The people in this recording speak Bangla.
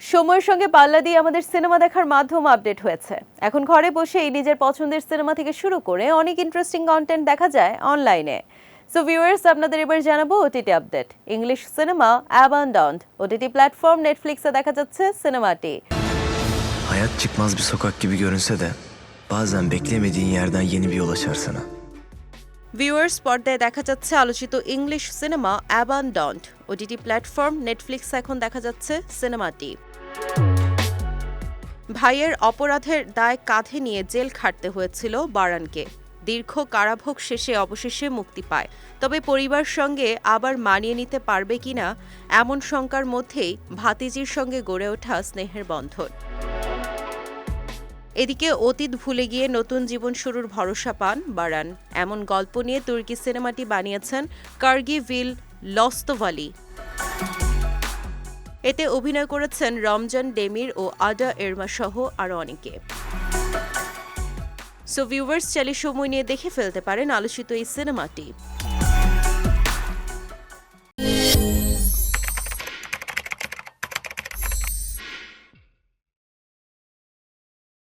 সময়ের সঙ্গে পাল্লা দিয়ে আমাদের সিনেমা দেখার মাধ্যম আপডেট হয়েছে। এখন ঘরে বসেই নিজের পছন্দের সিনেমা থেকে শুরু করে অনেক ইন্টারেস্টিং কন্টেন্ট দেখা যায় অনলাইনে সো ভিউয়ার্স আপনাদের এবার জানাব OTT update English cinema abandoned OTT platform নেটফ্লিক্সে দেখা যাচ্ছে সিনেমাটি Hayat çıkmaz bir sokak gibi görünse de, bazen beklemediğin yerden yeni bir yol açar sana. Viewers, পর্দায় দেখা যাচ্ছে আলোচিত English cinema abandoned OTT platform Netflix এখন দেখা যাচ্ছে সিনেমাটি। ভাইয়ের অপরাধের দায় কাঁধে নিয়ে জেল খাটতে হয়েছিল বারানকে। দীর্ঘ কারাভোগ শেষে অবশেষে মুক্তি পায়। তবে পরিবার সঙ্গে আবার মানিয়ে নিতে পারবে কিনা এমন শঙ্কার মধ্যেই ভাতিজির সঙ্গে গড়ে ওঠা স্নেহের বন্ধন। এদিকে অতীত ভুলে গিয়ে নতুন জীবন শুরুর ভরসা পান বারান। এমন গল্প নিয়ে তুর্কি সিনেমাটি বানিয়েছেন কার্গি ভিল লস্তভালি। এতে অভিনয় করেছেন রমজান, ডেমির ও আডা এরমা সহ আরও অনেকে। সো ভিউয়ার্স চাইলে সময় নিয়ে দেখে ফেলতে পারেন আলোচিত এই সিনেমাটি।